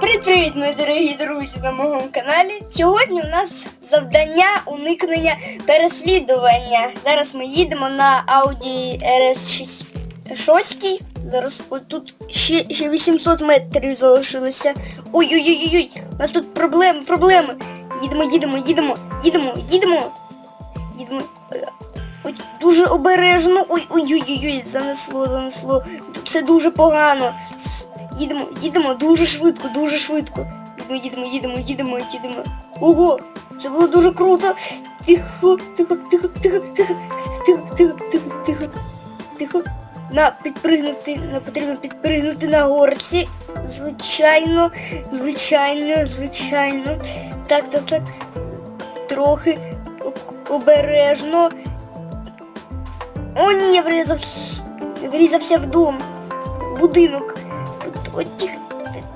Привіт, мої дорогі друзі на моєму каналі. Сьогодні у нас завдання уникнення переслідування. Зараз ми їдемо на Audi RS 6. Зараз ось тут ще, ще 800 метрів залишилося. Ой-ой-ой-ой, у нас тут проблеми, проблеми. Їдемо, їдемо, їдемо, їдемо, їдемо. Їдемо. Е, Ой, дуже обережно. Ой-ой-ой-ой, занесло, занесло. Все дуже погано. Їдемо, їдемо дуже швидко, дуже швидко. Їдемо, їдемо, їдемо, їдемо, їдемо. Ого, це було дуже круто. Тихо, тихо, тихо, тихо, тихо, тихо, тихо, тихо, тихо, тихо. На підпригнути, на потрібно підпригнути на горці. Звичайно, звичайно, звичайно. Так, так, так. Трохи обережно. О, ні, я врізався, врізався в дом. в 我这。